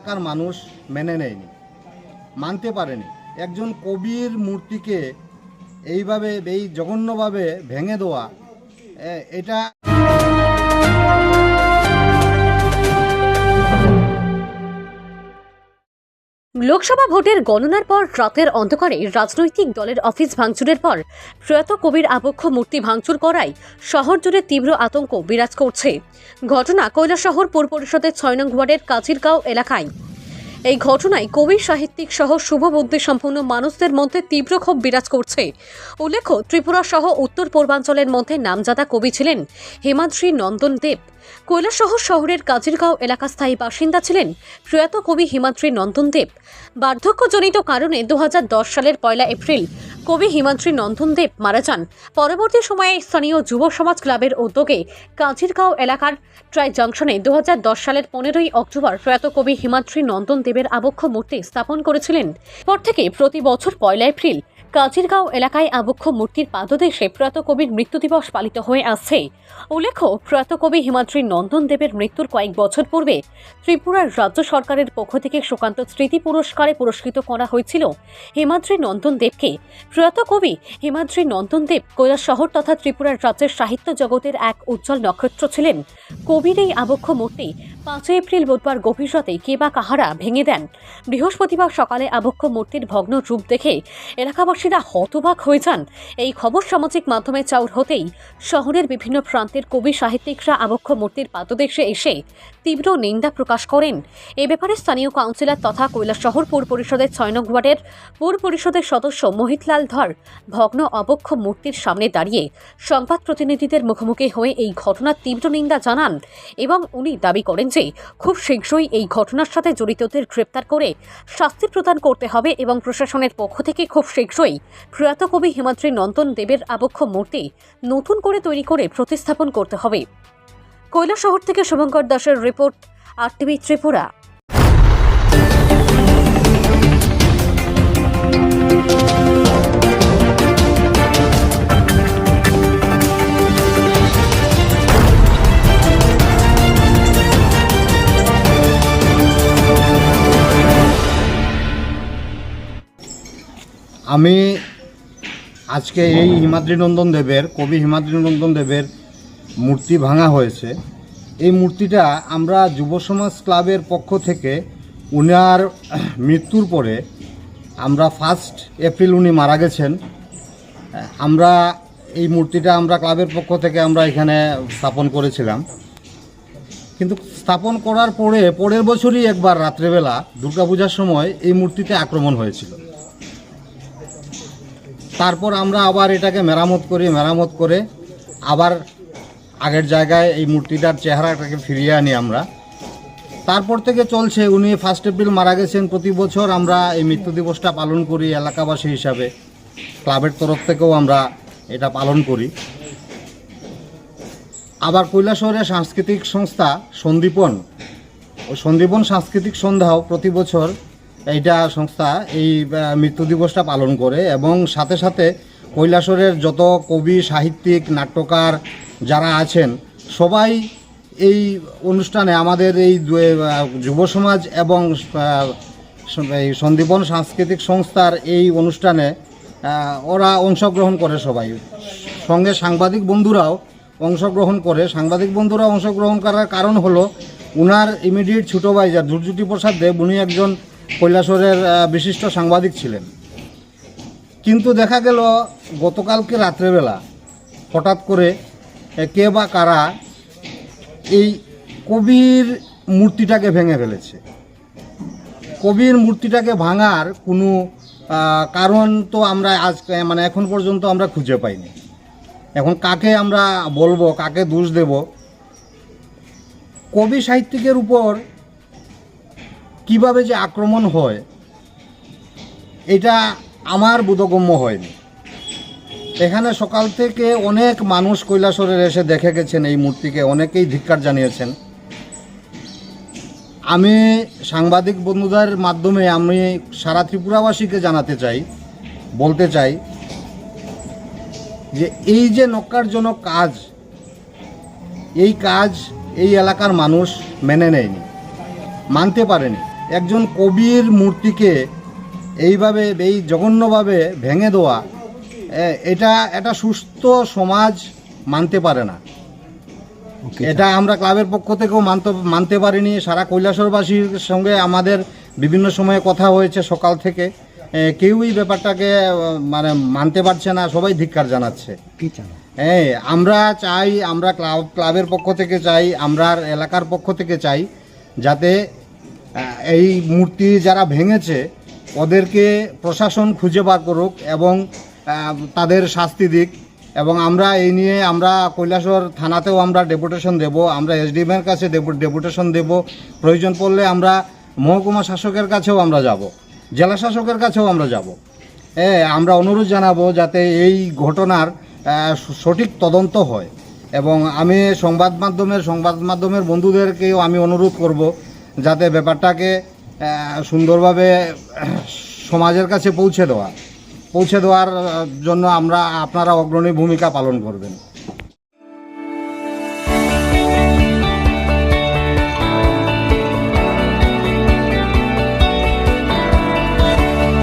এলাকার মানুষ মেনে নেয়নি, মানতে পারেনি। একজন কবির মূর্তিকে এইভাবে, এই জঘন্যভাবে ভেঙে দেওয়া এটা লোকসভা ভোটের গণনার পর রাতের অন্ধকারে রাজনৈতিক দলের অফিস ভাঙচুরের পর প্রয়াত কবির আবক্ষ মূর্তি ভাঙচুর করায় শহর জুড়ে তীব্র আতঙ্ক বিরাজ করছে। ঘটনা কৈলাসহর পৌর পরিষদের ছয় নং ওয়ার্ডের কাজিরগাঁও এলাকায়। এই ঘটনায় কবি, সাহিত্যিক সহ শুভবুদ্ধি সম্পন্ন মানুষদের মধ্যে তীব্র ক্ষোভ বিরাজ করছে। উল্লেখ্য, ত্রিপুরা সহ উত্তর পূর্বাঞ্চলের মধ্যে নামজাদা কবি ছিলেন হেমাদ্রি নন্দন দেব। কৈলাসহর শহরের কাজিরগাঁও এলাকা স্থায়ী বাসিন্দা ছিলেন প্রয়াত কবি হিমাদ্রি নন্দন দেব। বার্ধক্যজনিত কারণে দু হাজার দশ সালের পয়লা এপ্রিল কবি হিমাদ্রি নন্দন দেব মারা যান। পরবর্তী সময়ে স্থানীয় যুব সমাজ ক্লাবের উদ্যোগে কাঁচিরগাঁও এলাকার ট্রাই জাংশনে দু হাজার দশ সালের পনেরোই অক্টোবর প্রয়াত কবি হিমাদ্রী নন্দন দেবের আবক্ষ মূর্তি স্থাপন করেছিলেন। পর থেকে প্রতি বছর পয়লা এপ্রিল কাজিরগাঁও এলাকায় আবক্ষ মূর্তির পাদদেশে প্রয়াত কবির মৃত্যু দিবস পালিত হয়ে আসছে। উল্লেখ্য প্রয়াত কবি হিমাদ্রি নন্দন দেবের মৃত্যুর কয়েক বছর পূর্বে ত্রিপুরার রাজ্য সরকারের পক্ষ থেকে সুকান্ত স্মৃতি পুরস্কারে পুরস্কৃত করা হয়েছিল হিমাদ্রি নন্দন দেবকে প্রয়াত কবি হিমাদ্রি নন্দন দেব শহর তথা ত্রিপুরার রাজ্যের সাহিত্য জগতের এক উজ্জ্বল নক্ষত্র ছিলেন। কবির এই আবক্ষ মূর্তি পাঁচই এপ্রিল বুধবার গভীর রাতে কে বা কাহারা ভেঙে দেন। বৃহস্পতিবার সকালে আবক্ষ মূর্তির ভগ্ন রূপ দেখে এলাকাবাসীরা হতবাক হয়ে যান। এই খবর সামাজিক মাধ্যমে চাউর হতেই শহরের বিভিন্ন প্রান্তের কবি সাহিত্যিকরা আবক্ষ মূর্তির পাদদেশে এসে তীব্র নিন্দা প্রকাশ করেন। এ ব্যাপারে স্থানীয় কাউন্সিলর তথা কৈলাসহর পৌর পরিষদের ছয় নং ওয়ার্ডের পৌর পরিষদের সদস্য মোহিতলাল ধর ভগ্ন অবক্ষ মূর্তির সামনে দাঁড়িয়ে সংবাদ প্রতিনিধিদের মুখোমুখি হয়ে এই ঘটনার তীব্র নিন্দা জানান এবং উনি দাবি করেন যে খুব শীঘ্রই এই ঘটনার সাথে জড়িতদের গ্রেপ্তার করে শাস্তি প্রদান করতে হবে এবং প্রশাসনের পক্ষ থেকে খুব শীঘ্রই প্রয়াত কবি হিমাদ্রি নন্দন দেবের আবক্ষ মূর্তি নতুন করে তৈরি করে প্রতিস্থাপন করতে হবে। কৈলাসহর থেকে শুভঙ্কর দাসের রিপোর্ট আর টিভি ত্রিপুরা। আমি আজকে এই হিমাদ্রি নন্দন দেবের, কবি হিমাদ্রি নন্দন দেবের মূর্তি ভাঙা হয়েছে। এই মূর্তিটা আমরা যুব সমাজ ক্লাবের পক্ষ থেকে উনার মৃত্যুর পরে আমরা ফার্স্ট এপ্রিল উনি মারা গেছেন। আমরা এই মূর্তিটা আমরা ক্লাবের পক্ষ থেকে আমরা এখানে স্থাপন করেছিলাম। কিন্তু স্থাপন করার পরে, পরের বছরই একবার রাত্রেবেলা দুর্গাপূজার সময় এই মূর্তিতে আক্রমণ হয়েছিল। তারপর আমরা আবার এটাকে মেরামত করি, মেরামত করে আবার আগের জায়গায় এই মূর্তিটার চেহারাটাকে ফিরিয়ে আনি আমরা। তারপর থেকে চলছে, উনি ফার্স্ট এপ্রিল মারা গেছেন, প্রতি বছর আমরা এই মৃত্যু দিবসটা পালন করি এলাকাবাসী হিসাবে। ক্লাবের তরফ থেকেও আমরা এটা পালন করি। আবার কৈলাসহরের সাংস্কৃতিক সংস্থা সন্দীপন। ও সন্দীপন সাংস্কৃতিক সন্ধ্যাও প্রতি বছর এইটা সংস্থা এই মৃত্যু দিবসটা পালন করে এবং সাথে সাথে কৈলাসরের যত কবি, সাহিত্যিক, নাট্যকার যারা আছেন, সবাই এই অনুষ্ঠানে আমাদের এই যুব সমাজ এবং এই সন্দীপন সাংস্কৃতিক সংস্থার এই অনুষ্ঠানে ওরা অংশগ্রহণ করে সবাই। সঙ্গে সাংবাদিক বন্ধুরাও অংশগ্রহণ করে। সাংবাদিক বন্ধুরা অংশগ্রহণ করার কারণ হলো, উনার ইমিডিয়েট ছোটো ভাই যা প্রসাদ দেব উনি একজন কৈলাসরের বিশিষ্ট সাংবাদিক ছিলেন। কিন্তু দেখা গেল, গতকালকে রাত্রেবেলা হঠাৎ করে কে বা কারা এই কবির মূর্তিটাকে ভেঙে ফেলেছে। কবির মূর্তিটাকে ভাঙার কোনো কারণ তো আমরা আজ মানে এখন পর্যন্ত আমরা খুঁজে পাইনি। এখন কাকে আমরা বলব, কাকে দোষ দেব? কবি সাহিত্যিকের উপর কীভাবে যে আক্রমণ হয়, এটা আমার বোধগম্য হয়নি। এখানে সকাল থেকে অনেক মানুষ কৈলাসরের এসে দেখে গেছেন এই মূর্তিকে, অনেকেই ধিক্কার জানিয়েছেন। আমি সাংবাদিক বন্ধুদের মাধ্যমে, আমি সারা ত্রিপুরাবাসীকে জানাতে চাই, বলতে চাই যে এই যে নক্কারজনক কাজ, এই কাজ এই এলাকার মানুষ মেনে নেয়নি, মানতে পারেনি। একজন কবির মূর্তিকে এইভাবে এই জঘন্যভাবে ভেঙে দেওয়া এটা এটা সুস্থ সমাজ মানতে পারে না। এটা আমরা ক্লাবের পক্ষ থেকেও মানতে মানতে পারিনি। সারা কৈলাসরবাসীর সঙ্গে আমাদের বিভিন্ন সময়ে কথা হয়েছে সকাল থেকে। কেউই ব্যাপারটাকে মানে মানতে পারছে না সবাই ধিক্কার জানাচ্ছে। হ্যাঁ আমরা চাই আমরা ক্লাব ক্লাবের পক্ষ থেকে চাই আমরা এলাকার পক্ষ থেকে চাই যাতে এই মূর্তি যারা ভেঙেছে, ওদেরকে প্রশাসন খুঁজে বার করুক এবং তাদের শাস্তি দিক। এবং আমরা এই নিয়ে আমরা কৈলাসর থানাতেও আমরা ডেপুটেশন দেব, আমরা এসডিএমের কাছে ডেপুটেশন দেব। প্রয়োজন পড়লে আমরা মহকুমা শাসকের কাছেও আমরা যাব, জেলা শাসকের কাছেও আমরা যাব। হ্যাঁ আমরা অনুরোধ জানাব যাতে এই ঘটনার সঠিক তদন্ত হয়। এবং আমি সংবাদ মাধ্যমের সংবাদ মাধ্যমের বন্ধুদেরকেও আমি অনুরোধ করব যাতে ব্যাপারটাকে সুন্দরভাবে সমাজের কাছে পৌঁছে দেওয়া। পৌঁছে দেওয়ার জন্য আমরা, আপনারা অগ্রণী ভূমিকা পালন করবেন।